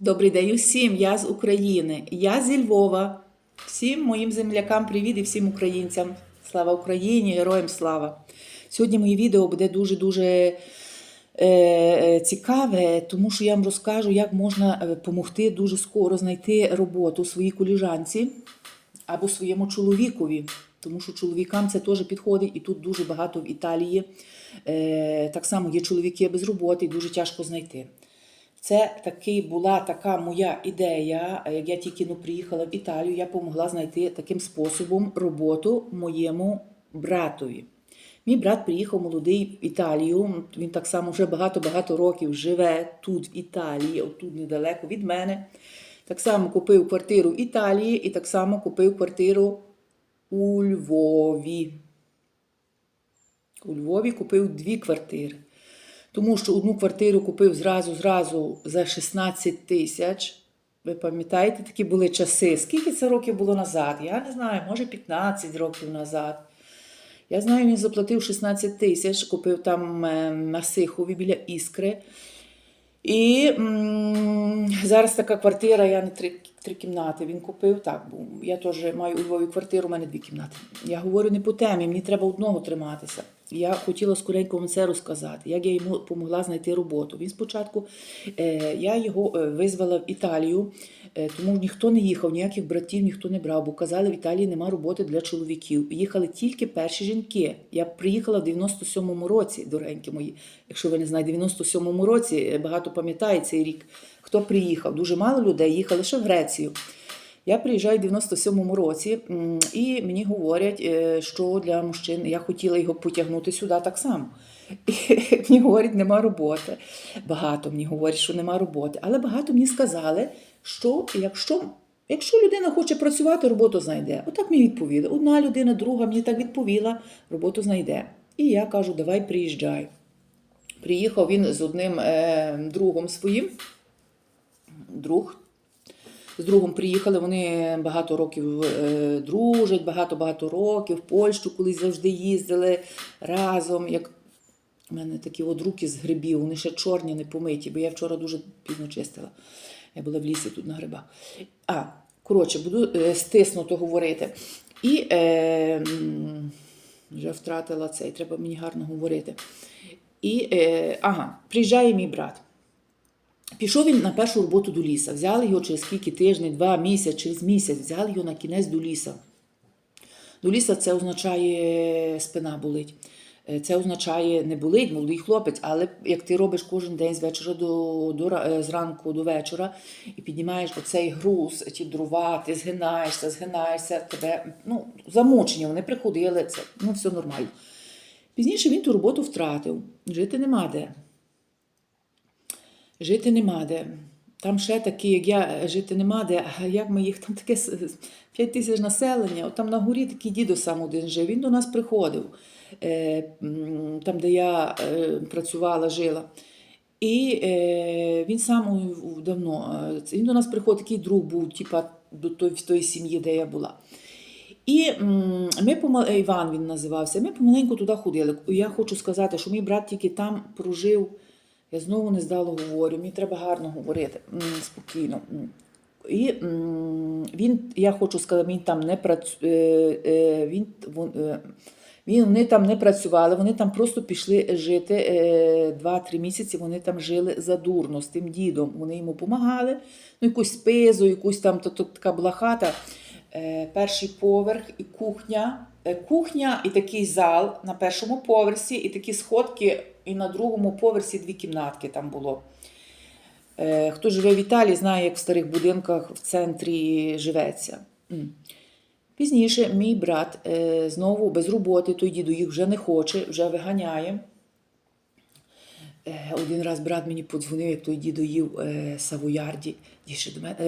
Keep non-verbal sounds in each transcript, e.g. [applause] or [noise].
Добрий день усім, я з України, я зі Львова. Всім моїм землякам привіт і всім українцям. Слава Україні, героям слава! Сьогодні моє відео буде дуже-дуже е, е, цікаве, тому що я вам розкажу, як можна допомогти дуже скоро знайти роботу своїй коліжанці або своєму чоловікові. Тому що чоловікам це теж підходить, і тут дуже багато в Італії. Е, так само є чоловіки без роботи, і дуже тяжко знайти. Це таки була така моя ідея. Як я тільки ну, приїхала в Італію, я допомогла знайти таким способом роботу моєму братові. Мій брат приїхав молодий в Італію. Він так само вже багато-багато років живе тут, в Італії, отут недалеко від мене. Так само купив квартиру в Італії і так само купив квартиру у Львові. У Львові купив дві квартири. Тому що одну квартиру купив зразу зразу за 16 тисяч. Ви пам'ятаєте, такі були часи. Скільки це років було назад? Я не знаю, може 15 років назад. Я знаю, він заплатив 16 тисяч, купив там е, на Сихові біля Іскри. І м, зараз така квартира, я не три, три кімнати. Він купив так, бо я теж маю у Львові квартиру, у мене дві кімнати. Я говорю не по темі, мені треба одного триматися. Я хотіла скоренько вам це розказати, як я йому допомогла знайти роботу. Він спочатку е, я його е, визвала в Італію, е, тому ніхто не їхав, ніяких братів ніхто не брав, бо казали, в Італії нема роботи для чоловіків. Їхали тільки перші жінки. Я приїхала в 97-му році, дорогенькі мої. Якщо ви не знаєте, в 97-му році багато пам'ятає цей рік. Хто приїхав? Дуже мало людей їхали ще в Грецію. Я приїжджаю в 97-му році, і мені говорять, е, що для мужчин я хотіла його потягнути сюди так само. І [laughs] мені говорять, нема роботи. Багато мені говорять, що нема роботи. Але багато мені сказали, що якщо, якщо людина хоче працювати, роботу знайде. Отак мені відповіли. Одна людина, друга мені так відповіла, роботу знайде. І я кажу, давай приїжджай. Приїхав він з одним е, другом своїм. Друг з другом приїхали, вони багато років е, дружать, багато-багато років. В Польщу колись завжди їздили разом. Як у мене такі от руки з грибів, вони ще чорні, не помиті, бо я вчора дуже пізно чистила. Я була в лісі тут на грибах. А, коротше, буду е, стиснуто говорити. І е, вже втратила цей, треба мені гарно говорити. І, е, ага, приїжджає мій брат. Пішов він на першу роботу до ліса. Взяли його через скільки тижнів, два місяць, через місяць, взяли його на кінець до ліса. До ліса це означає спина болить. Е, Це означає не болить, молодий хлопець, але як ти робиш кожен день з вечора до, до е, зранку до вечора і піднімаєш оцей груз, ті дрова, ти згинаєшся, згинаєшся, тебе ну, замучення, вони приходили, це ну, все нормально. Пізніше він ту роботу втратив, жити нема де. Жити нема де. Там ще такі, як я, жити нема де. А як ми їх там таке 5 тисяч населення, от там на горі такий дідо сам один жив. Він до нас приходив, е, там, де я е, працювала, жила. І е, він сам давно, він до нас приходив, такий друг був, типа до той, в тої сім'ї, де я була. І ми помал... Іван він називався. Ми помаленьку туди ходили. Я хочу сказати, що мій брат тільки там прожив. Я знову не здало говорю, мені треба гарно говорити, спокійно. І він, я хочу сказати, він там не працює. Він, вон- е, він, вони там не працювали, вони там просто пішли жити е, два-три місяці. Вони там жили задурно з тим дідом. Вони йому допомагали. Ну, якусь спизу, якусь там то, то, така була хата. Е, перший поверх і кухня. Е, Кухня і такий зал на першому поверсі, і такі сходки, і на другому поверсі дві кімнатки там було. Е, Хто живе в Італії, знає, як в старих будинках в центрі живеться. Пізніше мій брат е, знову без роботи, той діду їх вже не хоче, вже виганяє. Е, Один раз брат мені подзвонив, як той дідо їв савоярді.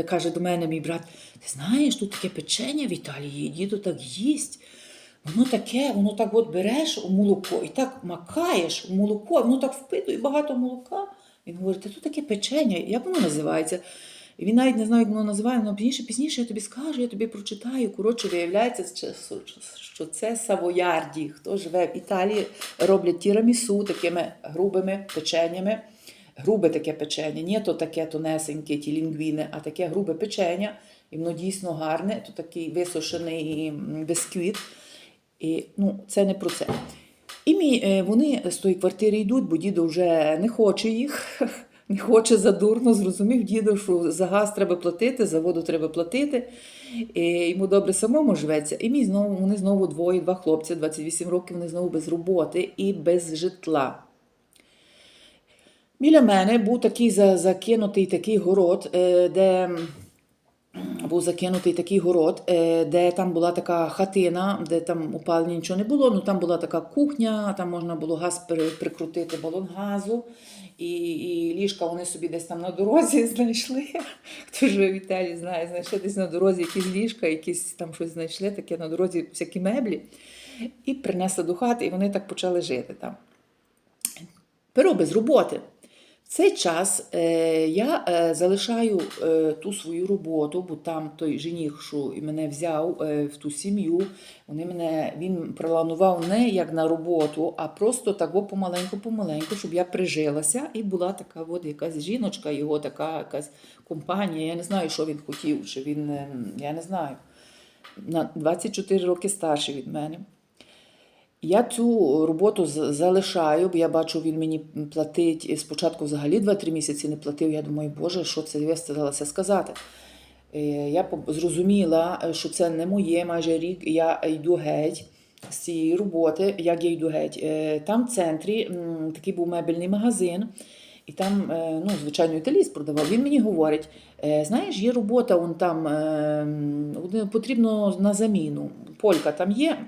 Каже до мене мій брат: ти знаєш, тут таке печення в Італії, дідо так їсть. Воно таке, воно так от береш у молоко і так макаєш у молоко, воно так впитує багато молока. Він говорить, тут таке печення, як воно називається? І він навіть не знає, як воно називає, але пізніше, пізніше я тобі скажу, я тобі прочитаю. Коротше, виявляється, що- це савоярді. Хто живе в Італії, роблять тірамісу такими грубими печенями, грубе таке печення, не то таке тонесеньке, ті лінгвіни, а таке грубе печення, і воно дійсно гарне, то такий висушений бисквіт. І, ну, це не про це. І мій, е, вони з тої квартири йдуть, бо дідо вже не хоче їх, [laughs] не хоче задурно, зрозумів дідо, що за газ треба платити, за воду треба платити. І йому добре самому живеться. І мій знову, вони знову двоє, два хлопці, 28 років, вони знову без роботи і без житла. Біля мене був такий закинутий такий город, е, де був закинутий такий город, е, де там була така хатина, де там опалення нічого не було. Ну там була така кухня, там можна було газ прикрутити балон газу, і, і ліжка вони собі десь там на дорозі [laughs] знайшли. Хто живе в Італії, знає, знайшли десь на дорозі якісь ліжка, якісь там щось знайшли, таке на дорозі всякі меблі, і принесли до хати, і вони так почали жити там. Перо без роботи. Цей час е, я е, залишаю е, ту свою роботу, бо там той жених, що мене взяв в ту сім'ю, вони мене, він планував не як на роботу, а просто так помаленьку-помаленьку, щоб я прижилася і була така от якась жіночка, його така якась компанія. Я не знаю, що він хотів, чи він, е, я не знаю, на 24 роки старший від мене. Я цю роботу залишаю, бо я бачу, він мені платить спочатку взагалі 2-3 місяці не платив. Я думаю, Боже, що це я старалася сказати. Е, Я зрозуміла, е, що це не моє майже рік. Я йду геть з цієї роботи. Як я йду геть? Е, Там в центрі такий був мебельний магазин. І там, е, ну, звичайно, італіст продавав. Він мені говорить: е, знаєш, є робота, он там е, потрібно на заміну. Полька там є.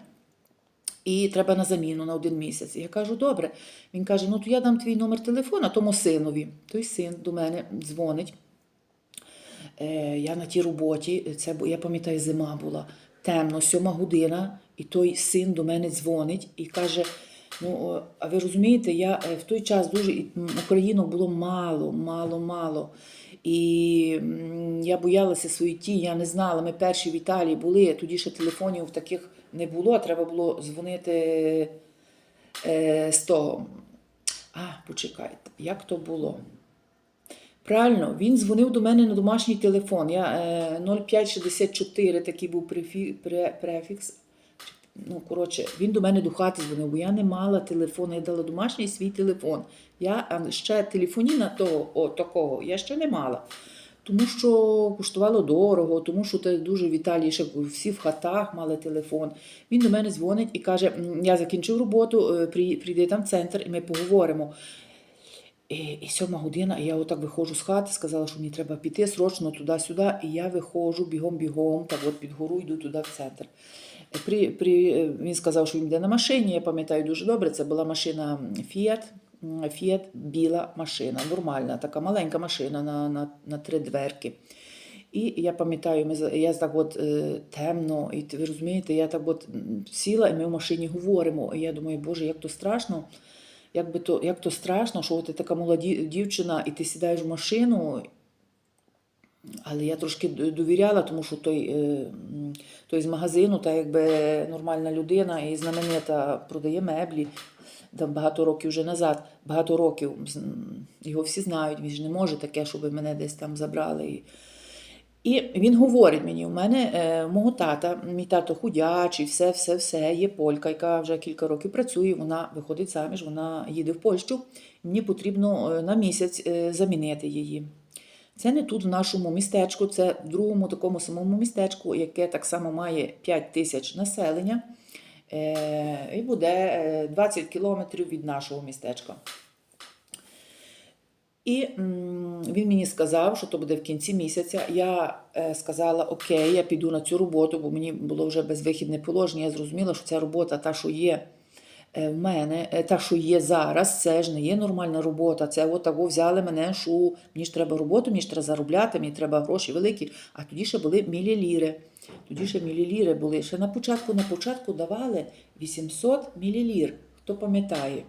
І треба на заміну на один місяць. Я кажу, добре. Він каже: ну то я дам твій номер телефона тому синові. Той син до мене дзвонить. Е, я на тій роботі, це я пам'ятаю, зима була темно, сьома година, і той син до мене дзвонить і каже: Ну, а ви розумієте, я е, в той час дуже українок було мало, мало, мало. І я боялася свої ті, я не знала. Ми перші в Італії були, тоді ще телефонів таких не було, треба було дзвонити е, з того. А, почекайте, як то було? Правильно, він дзвонив до мене на домашній телефон. Я е, 0564, такий був префі, пре, префікс. Ну, коротше, він до мене до хати дзвонив, бо я не мала телефону, я дала домашній свій телефон. Я ще телефоніна того, о, такого я ще не мала. Тому що коштувало дорого, тому що це дуже в ще всі в хатах мали телефон. Він до мене дзвонить і каже: Я закінчив роботу, е, при- прийди там в центр, і ми поговоримо. І, сьома година, і я отак виходжу з хати, сказала, що мені треба піти срочно туди-сюди. І я виходжу бігом-бігом, так от під гору йду туди в центр. При, при, е, він сказав, що він йде на машині. Я пам'ятаю дуже добре. Це була машина Fiat. Fiat біла машина, нормальна, така маленька машина на, на, на три дверки. І я пам'ятаю, ми, я так от е, темно, і ви розумієте, я так от сіла, і ми в машині говоримо. І я думаю, Боже, як то страшно. Як, би то, як то страшно, що ти така молода дів- дівчина, і ти сідаєш в машину. Але я трошки довіряла, тому що той, е, той з магазину, та якби нормальна людина і знаменита продає меблі там багато років вже назад, багато років його всі знають, він ж не може таке, щоб мене десь там забрали. І, він говорить мені: у мене е, мого тата, мій тато худячий, все, все, все. Є полька, яка вже кілька років працює. Вона виходить заміж, вона їде в Польщу. Мені потрібно е, на місяць е, замінити її. Це не тут, в нашому містечку, це в другому такому самому містечку, яке так само має 5 тисяч населення. Е, і буде е, 20 кілометрів від нашого містечка. І він мені сказав, що то буде в кінці місяця. Я е, сказала, окей, я піду на цю роботу, бо мені було вже безвихідне положення. Я зрозуміла, що ця робота, та, що є е, в мене, е, та, що є зараз, це ж не є нормальна робота. Це от взяли мене, що мені ж треба роботу, мені ж треба заробляти, мені треба гроші великі. А тоді ще були міліліри. Тоді ще міліліри були. Ще на початку, на початку давали 800 мілілір. Хто пам'ятає?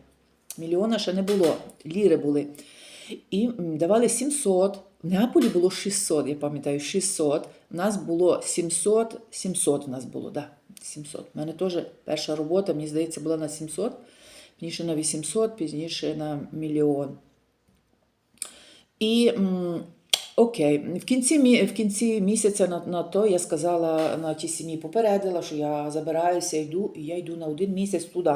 Мільйона ще не було, ліри були. І давали 700. В Неаполі було 600, я пам'ятаю, 600. У нас було 700, 700 в нас було, да, 700. У мене теж перша робота, мені здається, була на 700, пізніше на 800, пізніше на мільйон. І окей, в кінці, в кінці місяця на, на то я сказала на тій сім'ї, попередила, що я забираюся, йду, і я йду на один місяць туди,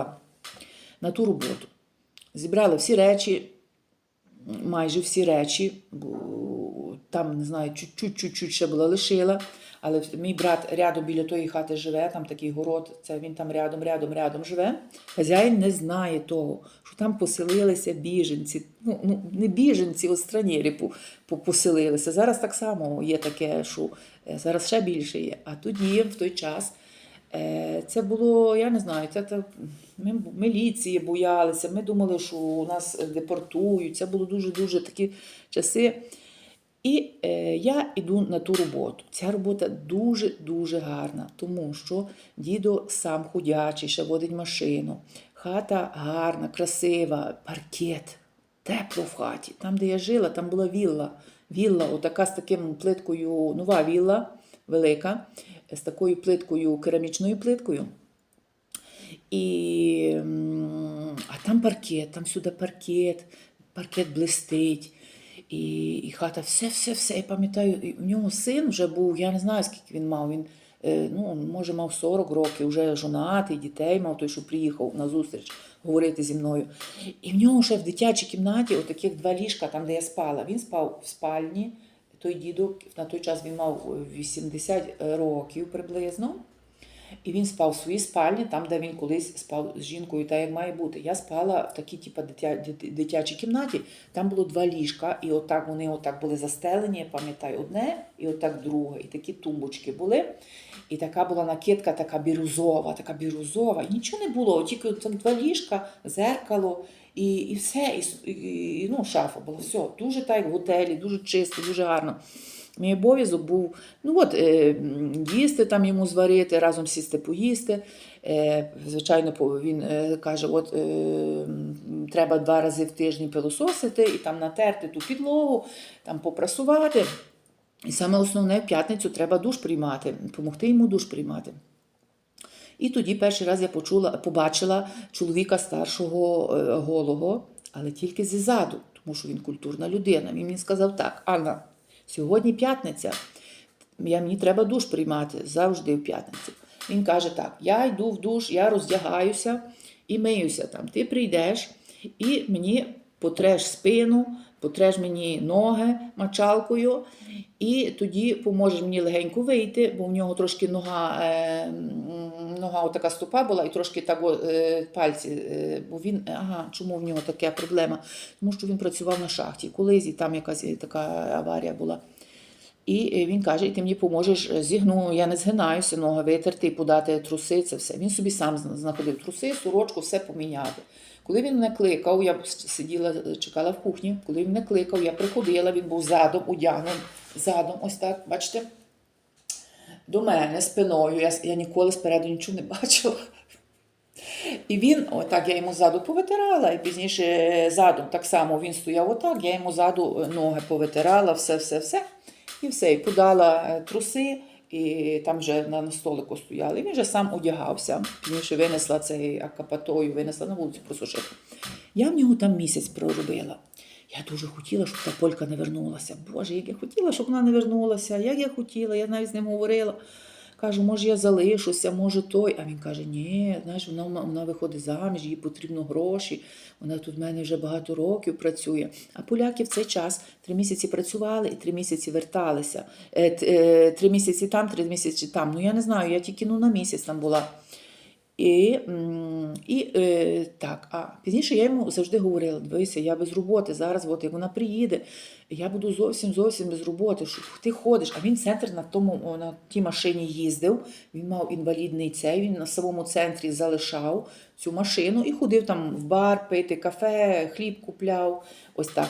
на ту роботу. Зібрала всі речі, майже всі речі, бо там, не знаю, чуть-чуть ще була лишила. Але мій брат рядом біля тої хати живе, там такий город, це він там рядом, рядом, рядом живе. Хазяїн не знає того, що там поселилися біженці. Ну, ну не біженці, от странєрі по- по- поселилися. Зараз так само є таке, що е, зараз ще більше є. А тоді, в той час, Е, Це було, я не знаю, це, це ми міліції боялися. Ми думали, що нас депортують. Це було дуже-дуже такі часи. І е, я йду на ту роботу. Ця робота дуже-дуже гарна, тому що дідо сам худячий, ще водить машину. Хата гарна, красива, паркет, тепло в хаті. Там, де я жила, там була вілла. Вілла, отака з таким плиткою, нова вілла, велика, з такою плиткою, керамічною плиткою. І, а там паркет, там сюди паркет, паркет блистить. І, і хата, все, все, все. Я пам'ятаю, і у нього син вже був, я не знаю, скільки він мав. Він, е, ну, може, мав 40 років, вже жонатий, дітей мав той, що приїхав на зустріч говорити зі мною. І в нього ще в дитячій кімнаті отаких два ліжка, там, де я спала. Він спав в спальні. Той дідок, на той час він мав 80 років приблизно. І він спав в своїй спальні, там, де він колись спав з жінкою, так як має бути. Я спала в такій, типу, дитя, дитячій кімнаті. Там було два ліжка, і отак вони отак були застелені, я пам'ятаю, одне, і отак друге. І такі тумбочки були. І така була накидка, така бірюзова, така бірюзова. І нічого не було, тільки там два ліжка, зеркало. І, і все, і, і, і, ну, шафа була. Все, дуже так, в готелі, дуже чисто, дуже гарно. Мій обов'язок був ну от, е, їсти там йому зварити, разом сісти поїсти. Е, звичайно, він е, каже: от е, треба два рази в тиждень пилососити і там натерти ту підлогу, там попрасувати. І саме основне в п'ятницю треба душ приймати, допомогти йому душ приймати. І тоді перший раз я почула, побачила чоловіка старшого е, голого, але тільки ззаду, тому що він культурна людина. Він мені сказав так: Анна, сьогодні п'ятниця, я, мені треба душ приймати завжди в п'ятницю. Він каже: так, я йду в душ, я роздягаюся і миюся там. Ти прийдеш і мені потреш спину, потреш мені ноги мочалкою, і тоді поможеш мені легенько вийти, бо в нього трошки нога, е, нога отака стопа була, і трошки так е, пальці. Е, бо він, ага, чому в нього така проблема? Тому що він працював на шахті. Колись і там якась така аварія була. І е, він каже: і ти мені поможеш е, зігну, я не згинаюся, ноги витерти і подати труси, це все. Він собі сам знаходив труси, сорочку, все поміняти. Коли він мене кликав, я сиділа, е, чекала в кухні. Коли він мене кликав, я приходила, він був задом, одягнений, задом, ось так, бачите, до мене спиною. Я, я ніколи спереду нічого не бачила. І він, отак, я йому ззаду повитирала, і пізніше задом так само він стояв отак, я йому ззаду ноги повитирала, все, все, все. І все, і подала е, труси, і там вже на, столику стояли. І він вже сам одягався. Пізніше винесла цей акапатою, винесла на вулицю просушити. Я в нього там місяць проробила. Я дуже хотіла, щоб та полька не вернулася. Боже, як я хотіла, щоб вона не вернулася, як я хотіла, я навіть з ним говорила. Кажу, може, я залишуся, може той. А він каже: ні, знаєш, вона, вона виходить заміж, їй потрібно гроші. Вона тут в мене вже багато років працює. А поляки в цей час три місяці працювали і три місяці верталися. Е, е, Три місяці там, три місяці там. Ну я не знаю, я тільки ну, на місяць там була. І, і е, так, а пізніше я йому завжди говорила: дивися, я без роботи зараз, от як вона приїде, я буду зовсім зовсім без роботи. Що ти ходиш? А він центр на тому на тій машині їздив. Він мав інвалідний цей. Він на самому центрі залишав цю машину і ходив там в бар пити кафе, хліб купляв. Ось так.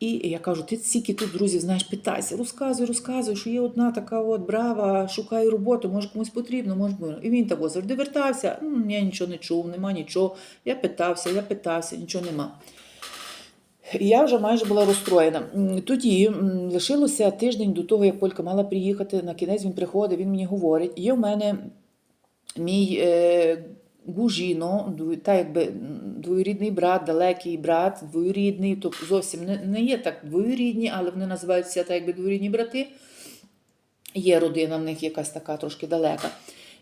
І я кажу: ти стільки тут друзів знаєш, питайся, розказуй, розказуй, що є одна така от брава, шукаю роботу, може комусь потрібно, може. бу- І він так завжди вертався. «М, Я нічого не чув, нема нічого. Я питався, я питався, нічого нема. Я вже майже була розстроєна. Тоді лишилося тиждень до того, як Полька мала приїхати. На кінець він приходить, він мені говорить: є в мене мій е, Гужіно, та якби двоюрідний брат, далекий брат, двоюрідний, тобто зовсім не, не є так двоюрідні, але вони називаються так якби двоюрідні брати. Є родина в них якась така трошки далека.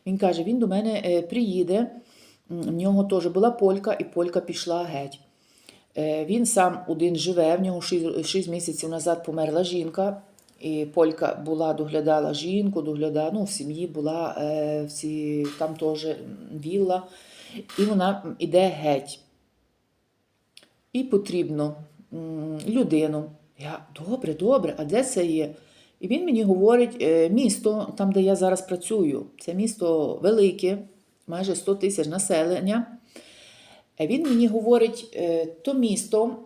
Він каже: він до мене е, приїде. В нього теж була полька, і полька пішла геть. Е, Він сам один живе, в нього 6 місяців назад померла жінка, і полька була, доглядала жінку, доглядала, ну, в сім'ї була е, в ці, там теж вілла, і вона м, іде геть. І потрібно людину. Я добре, добре, а де це є? І він мені говорить, е, місто, там, де я зараз працюю, це місто велике, майже 100 тисяч населення. Е, Він мені говорить, е, то місто,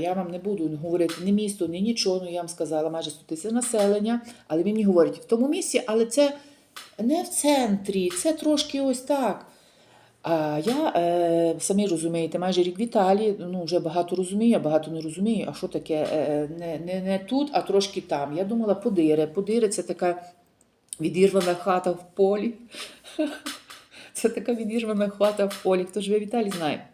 я вам не буду говорити ні місто, ні нічого, ну я вам сказала, майже 100 тисяч населення, але мені говорить, в тому місці, але це не в центрі, це трошки ось так. А я, е, самі розумієте, майже рік в Італії, ну вже багато розумію, багато не розумію. А що таке? Е, не, не, не тут, а трошки там. Я думала, подире. Подире це така відірвана хата в полі. [laughs] Це така відірвана хата в полі. Хто живе в Італії, знає.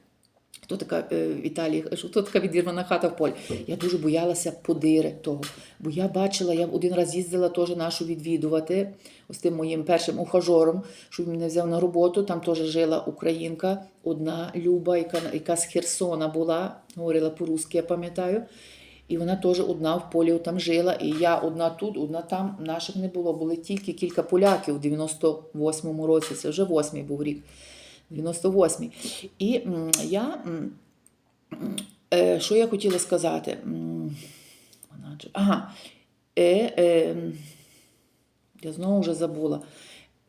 Хто така е, в Італії, що хто така відірвана хата в полі? Я дуже боялася подири того. Бо я бачила, я один раз їздила теж нашу відвідувати ось тим моїм першим ухажором, що він мене взяв на роботу. Там теж жила українка, одна Люба, яка, яка з Херсона була, говорила по-русски, я пам'ятаю. І вона теж одна в полі там жила. І я одна тут, одна там. Наших не було. Були тільки кілька поляків у 98-му році. Це вже восьмий був рік. 98-й. І я. е, що я хотіла сказати? Ага. Е, е, я знову вже забула.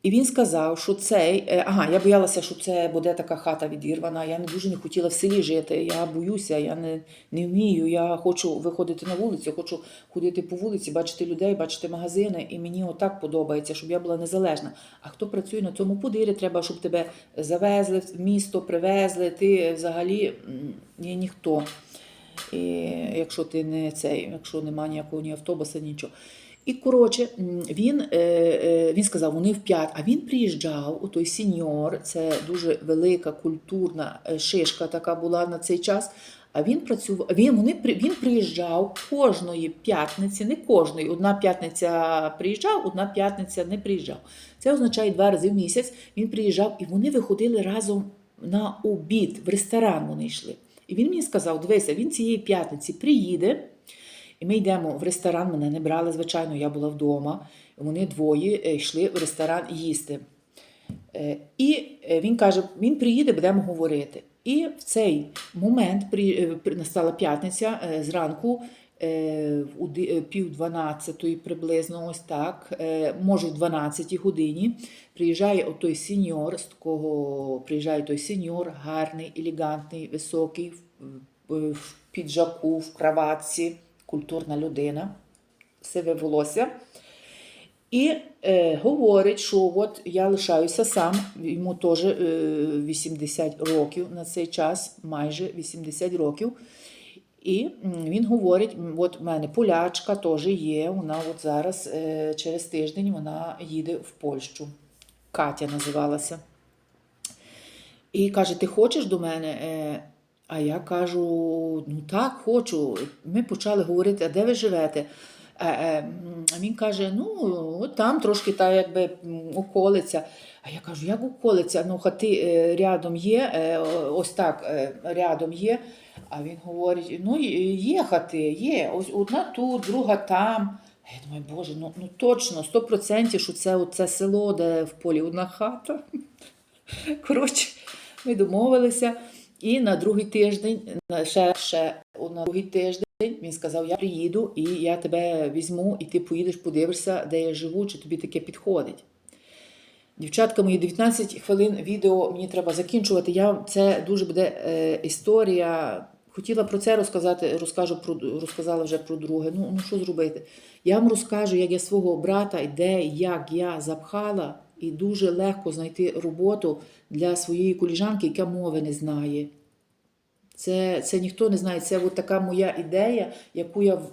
І він сказав, що цей. е, Ага, я боялася, що це буде така хата відірвана. Я не дуже не хотіла в селі жити. Я боюся, я не, не вмію. Я хочу виходити на вулицю, хочу ходити по вулиці, бачити людей, бачити магазини. І мені отак подобається, щоб я була незалежна. А хто працює на цьому подирі, треба, щоб тебе завезли в місто, привезли. Ти взагалі є ніхто. І якщо ти не цей, якщо немає ніякого ні автобуса, нічого. І коротше, він, е, е, він сказав, вони в п'ять, а він приїжджав, у той сеньор, це дуже велика культурна е, шишка така була на цей час. А він працював, він, вони, він приїжджав кожної п'ятниці, не кожної. Одна п'ятниця приїжджав, одна п'ятниця не приїжджав. Це означає два рази в місяць. Він приїжджав і вони виходили разом на обід, в ресторан вони йшли. І він мені сказав: дивися, він цієї п'ятниці приїде. І ми йдемо в ресторан, мене не брали, звичайно, я була вдома. Вони двоє е, йшли в ресторан їсти. Е, І е, він каже: він приїде, будемо говорити. І в цей момент настала п'ятниця зранку, е, пів дванадцятої приблизно, ось так, може в 12 годині, приїжджає отой сеньор, з такого приїжджає той сеньор, гарний, елегантний, високий, в, в- в піджаку, в краватці, культурна людина, сиве волосся. І е, говорить, що от я лишаюся сам, йому теж е, 80 років на цей час, майже 80 років. І він говорить: от в мене полячка теж є. Вона от зараз е, через тиждень вона їде в Польщу. Катя називалася. І каже: Ти хочеш до мене? Е, А я кажу: ну так, хочу. Ми почали говорити, а де ви живете? Е, е, А він каже: ну, там трошки та якби околиця. А я кажу, як околиця? Ну, хати е, рядом є, ось так рядом є. А він говорить: ну, є хати, є. Ось одна тут, друга там. А я думаю, боже, ну, ну точно, 100%, що це оце село, де в полі одна хата. Коротше, ми домовилися. І на другий тиждень, ще, ще на другий тиждень, він сказав: Я приїду і я тебе візьму, і ти поїдеш, подивишся, де я живу, чи тобі таке підходить. Дівчатка, мої 19 хвилин відео мені треба закінчувати. Я, це дуже буде е, історія. Хотіла про це розказати, розкажу про, розказала вже про друге. Ну, ну що зробити? Я вам розкажу, як я свого брата, і де, як я запхала, і дуже легко знайти роботу для своєї коліжанки, яка мови не знає. Це, це ніхто не знає. Це от така моя ідея, яку я в,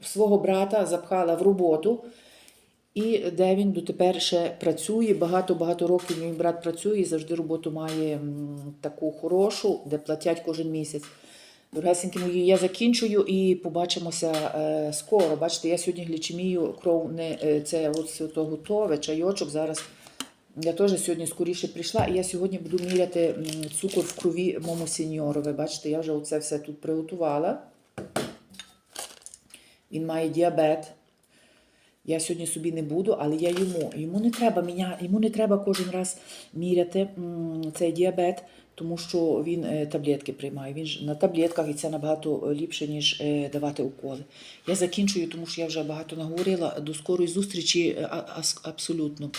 в свого брата запхала в роботу. І де він дотепер ще працює. Багато-багато років мій брат працює і завжди роботу має таку хорошу, де платять кожен місяць. Дорогесенькі мої, я закінчую і побачимося е, скоро. Бачите, я сьогодні глічемію, кров не е, це от то готове, чайочок. Зараз я теж сьогодні скоріше прийшла, і я сьогодні буду міряти цукор в крові моєму сеньорові. Бачите, я вже оце все тут приготувала. Він має діабет. Я сьогодні собі не буду, але я йому. Йому не треба міня, йому не треба кожен раз міряти цей діабет, тому що він е, таблетки приймає. Він ж на таблетках і це набагато ліпше, ніж е, давати уколи. Я закінчую, тому що я вже багато наговорила. До скорої зустрічі е, абсолютно.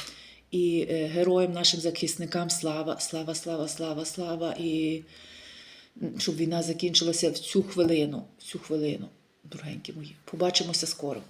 І е, героям нашим захисникам слава, слава, слава, слава, слава. І щоб війна закінчилася в цю хвилину, в цю хвилину, дорогенькі мої. Побачимося скоро.